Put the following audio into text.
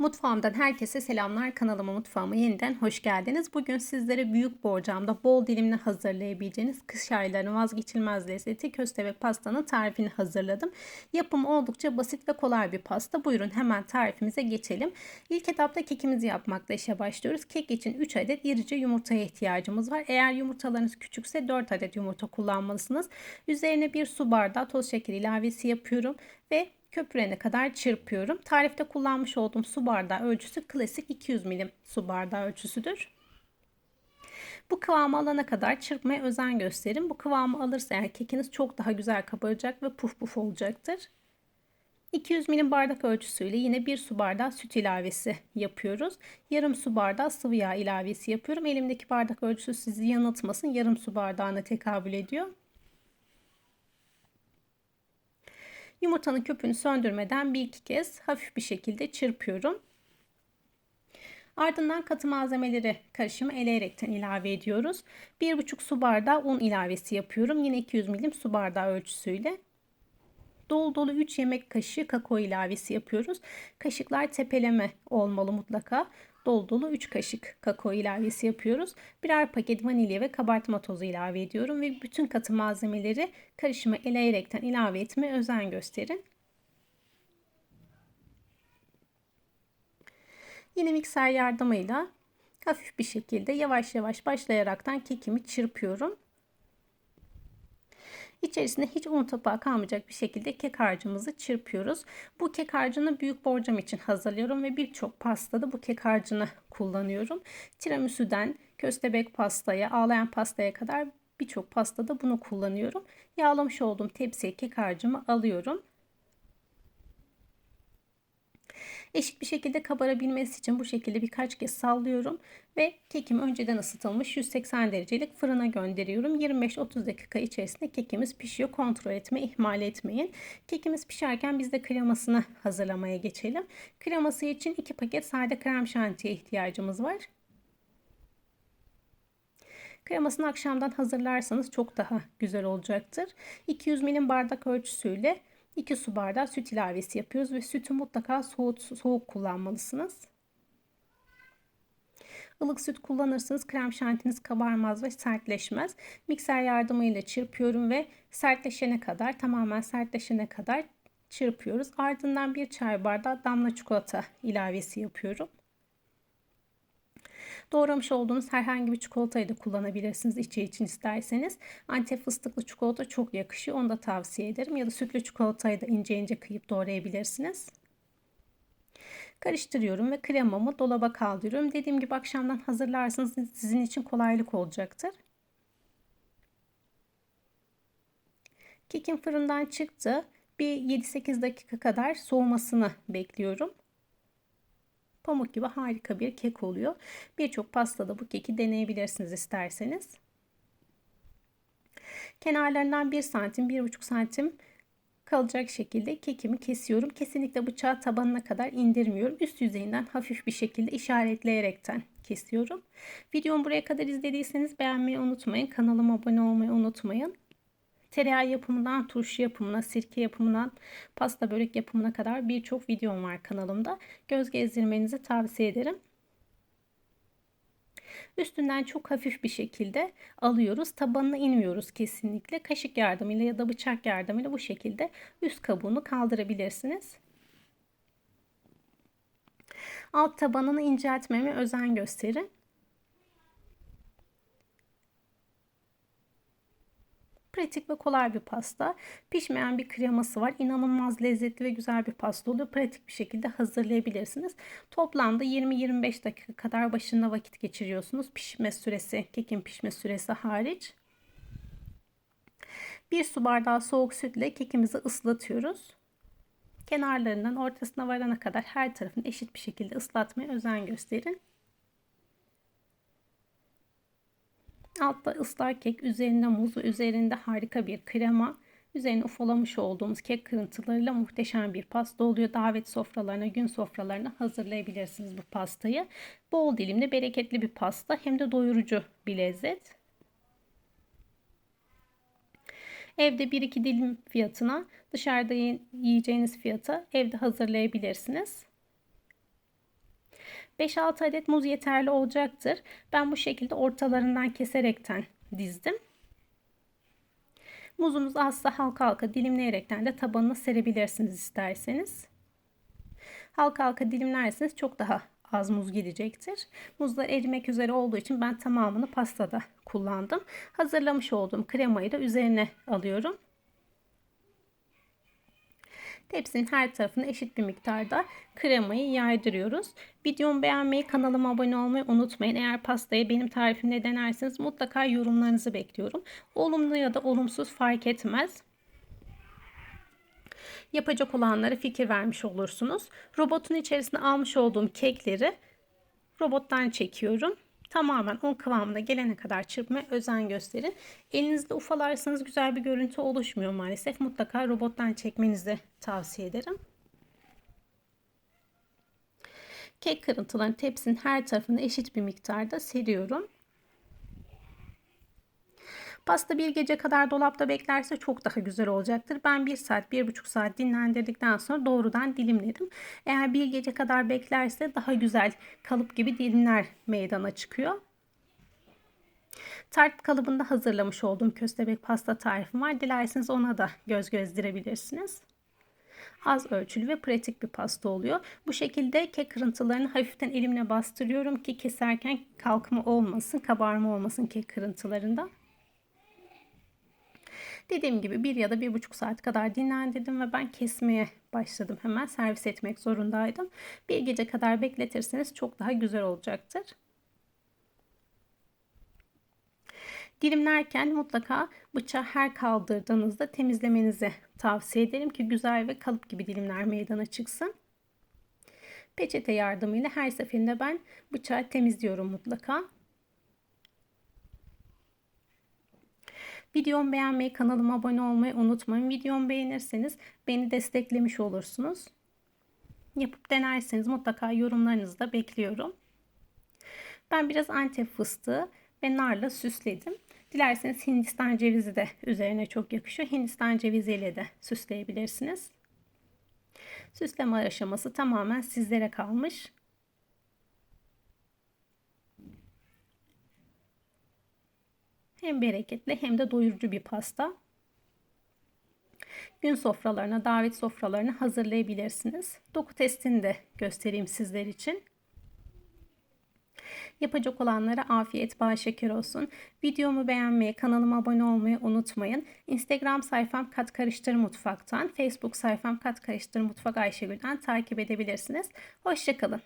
Mutfağımdan herkese selamlar. Kanalıma mutfağıma yeniden hoş geldiniz. Bugün sizlere büyük borcamda bol dilimli hazırlayabileceğiniz kış aylarının vazgeçilmez lezzeti köstebek pastanın tarifini hazırladım. Yapımı oldukça basit ve kolay bir pasta. Buyurun hemen tarifimize geçelim. İlk etapta kekimizi yapmakla işe başlıyoruz. Kek için 3 adet irice yumurtaya ihtiyacımız var. Eğer yumurtalarınız küçükse 4 adet yumurta kullanmalısınız. Üzerine bir su bardağı toz şekeri ilavesi yapıyorum ve köpürene kadar çırpıyorum. Tarifte kullanmış olduğum su bardağı ölçüsü klasik 200 milim su bardağı ölçüsüdür. Bu kıvamı alana kadar çırpmaya özen gösterin. Bu kıvamı alırsa eğer kekiniz çok daha güzel kabaracak ve puf puf olacaktır. 200 milim bardak ölçüsüyle yine bir su bardağı süt ilavesi yapıyoruz. Yarım su bardağı sıvı yağ ilavesi yapıyorum. Elimdeki bardak ölçüsü sizi yanıltmasın. Yarım su bardağına tekabül ediyor. Yumurtanın köpüğünü söndürmeden bir iki kez hafif bir şekilde çırpıyorum. Ardından katı malzemeleri karışımı eleyerekten ilave ediyoruz. 1,5 su bardağı un ilavesi yapıyorum. Yine 200 milim su bardağı ölçüsüyle. Dolu dolu 3 yemek kaşığı kakao ilavesi yapıyoruz. Kaşıklar tepeleme olmalı mutlaka dolu dolu 3 kaşık kakao ilavesi yapıyoruz. Birer paket vanilya ve kabartma tozu ilave ediyorum ve bütün katı malzemeleri karışıma eleyerekten ilave etmeye özen gösterin. Yine mikser yardımıyla hafif bir şekilde yavaş yavaş başlayaraktan kekimi çırpıyorum. İçerisinde hiç un topağı kalmayacak bir şekilde kek harcımızı çırpıyoruz. Bu kek harcını büyük borcam için hazırlıyorum ve birçok pastada bu kek harcını kullanıyorum. Tiramisu'den köstebek pastaya, ağlayan pastaya kadar birçok pastada bunu kullanıyorum. Yağlamış olduğum tepsiye kek harcımı alıyorum. Eşit bir şekilde kabarabilmesi için bu şekilde birkaç kez sallıyorum ve kekimi önceden ısıtılmış 180 derecelik fırına gönderiyorum. 25-30 dakika içerisinde kekimiz pişiyor. Kontrol etme, ihmal etmeyin. Kekimiz pişerken biz de kremasını hazırlamaya geçelim. Kreması için 2 paket sade krem şantiye ihtiyacımız var. Kremasını akşamdan hazırlarsanız çok daha güzel olacaktır. 200 milim bardak ölçüsüyle 2 su bardağı süt ilavesi yapıyoruz ve sütü mutlaka soğuk, soğuk kullanmalısınız. Ilık süt kullanırsanız krem şantiniz kabarmaz ve sertleşmez. Mikser yardımıyla çırpıyorum ve sertleşene kadar tamamen sertleşene kadar çırpıyoruz. Ardından bir çay bardağı damla çikolata ilavesi yapıyorum. Doğramış olduğunuz herhangi bir çikolatayı da kullanabilirsiniz içi için isterseniz. Antep fıstıklı çikolata çok yakışıyor. Onu da tavsiye ederim. Ya da sütlü çikolatayı da ince ince kıyıp doğrayabilirsiniz. Karıştırıyorum ve kremamı dolaba kaldırıyorum. Dediğim gibi akşamdan hazırlarsanız sizin için kolaylık olacaktır. Kekim fırından çıktı. Bir 7-8 dakika kadar soğumasını bekliyorum. Pamuk gibi harika bir kek oluyor. Birçok pastada bu keki deneyebilirsiniz isterseniz. Kenarlarından 1 santim, 1,5 santim kalacak şekilde kekimi kesiyorum. Kesinlikle bıçağı tabanına kadar indirmiyorum. Üst yüzeyinden hafif bir şekilde işaretleyerekten kesiyorum. Videomu buraya kadar izlediyseniz beğenmeyi unutmayın. Kanalıma abone olmayı unutmayın. Tereyağı yapımından turşu yapımına, sirke yapımından pasta börek yapımına kadar birçok videom var kanalımda. Göz gezdirmenizi tavsiye ederim. Üstünden çok hafif bir şekilde alıyoruz. Tabanına inmiyoruz kesinlikle. Kaşık yardımıyla ya da bıçak yardımıyla bu şekilde üst kabuğunu kaldırabilirsiniz. Alt tabanını inceltmeme özen gösterin. Pratik ve kolay bir pasta. Pişmeyen bir kreması var. İnanılmaz lezzetli ve güzel bir pasta oluyor. Pratik bir şekilde hazırlayabilirsiniz. Toplamda 20-25 dakika kadar başında vakit geçiriyorsunuz. Pişme süresi, kekin pişme süresi hariç. Bir su bardağı soğuk sütle kekimizi ıslatıyoruz. Kenarlarından ortasına varana kadar her tarafını eşit bir şekilde ıslatmaya özen gösterin. Altta ıslak kek, üzerinde muz, üzerinde harika bir krema. Üzerine ufalamış olduğumuz kek kırıntılarıyla muhteşem bir pasta oluyor. Davet sofralarına, gün sofralarına hazırlayabilirsiniz bu pastayı. Bol dilimli, bereketli bir pasta hem de doyurucu bir lezzet. Evde 1-2 dilim fiyatına dışarıda yiyeceğiniz fiyata evde hazırlayabilirsiniz. 5-6 adet muz yeterli olacaktır. Ben bu şekilde ortalarından keserekten dizdim. Muzunuzu azsa halka halka dilimleyerekten de tabanına serebilirsiniz isterseniz. Halka halka dilimlerseniz çok daha az muz gidecektir. Muzlar erimek üzere olduğu için ben tamamını pastada kullandım. Hazırlamış olduğum kremayı da üzerine alıyorum. Tepsinin her tarafına eşit bir miktarda kremayı yaydırıyoruz. Videomu beğenmeyi, kanalıma abone olmayı unutmayın. Eğer pastayı benim tarifimle denerseniz mutlaka yorumlarınızı bekliyorum. Olumlu ya da olumsuz fark etmez. Yapacak olanlara fikir vermiş olursunuz. Robotun içerisine almış olduğum kekleri robottan çekiyorum tamamen un kıvamına gelene kadar çırpmaya özen gösterin. Elinizde ufalarsanız güzel bir görüntü oluşmuyor maalesef. Mutlaka robottan çekmenizi tavsiye ederim. Kek kırıntılarını tepsinin her tarafına eşit bir miktarda seriyorum. Pasta bir gece kadar dolapta beklerse çok daha güzel olacaktır. Ben bir saat, bir buçuk saat dinlendirdikten sonra doğrudan dilimledim. Eğer bir gece kadar beklerse daha güzel kalıp gibi dilimler meydana çıkıyor. Tart kalıbında hazırlamış olduğum köstebek pasta tarifim var. Dilerseniz ona da göz gezdirebilirsiniz. Az ölçülü ve pratik bir pasta oluyor. Bu şekilde kek kırıntılarını hafiften elimle bastırıyorum ki keserken kalkma olmasın, kabarma olmasın kek kırıntılarında. Dediğim gibi bir ya da bir buçuk saat kadar dinlendirdim ve ben kesmeye başladım. Hemen servis etmek zorundaydım. Bir gece kadar bekletirseniz çok daha güzel olacaktır. Dilimlerken mutlaka bıçağı her kaldırdığınızda temizlemenizi tavsiye ederim ki güzel ve kalıp gibi dilimler meydana çıksın. Peçete yardımıyla her seferinde ben bıçağı temizliyorum mutlaka. Videomu beğenmeyi, kanalıma abone olmayı unutmayın. Videomu beğenirseniz beni desteklemiş olursunuz. Yapıp denerseniz mutlaka yorumlarınızı da bekliyorum. Ben biraz antep fıstığı ve narla süsledim. Dilerseniz Hindistan cevizi de üzerine çok yakışıyor. Hindistan ceviziyle de süsleyebilirsiniz. Süsleme aşaması tamamen sizlere kalmış. Hem bereketli hem de doyurucu bir pasta. Gün sofralarına, davet sofralarına hazırlayabilirsiniz. Doku testini de göstereyim sizler için. Yapacak olanlara afiyet, bal şeker olsun. Videomu beğenmeyi, kanalıma abone olmayı unutmayın. Instagram sayfam Kat Karıştır Mutfak'tan, Facebook sayfam Kat Karıştır Mutfak Ayşegül'den takip edebilirsiniz. Hoşçakalın.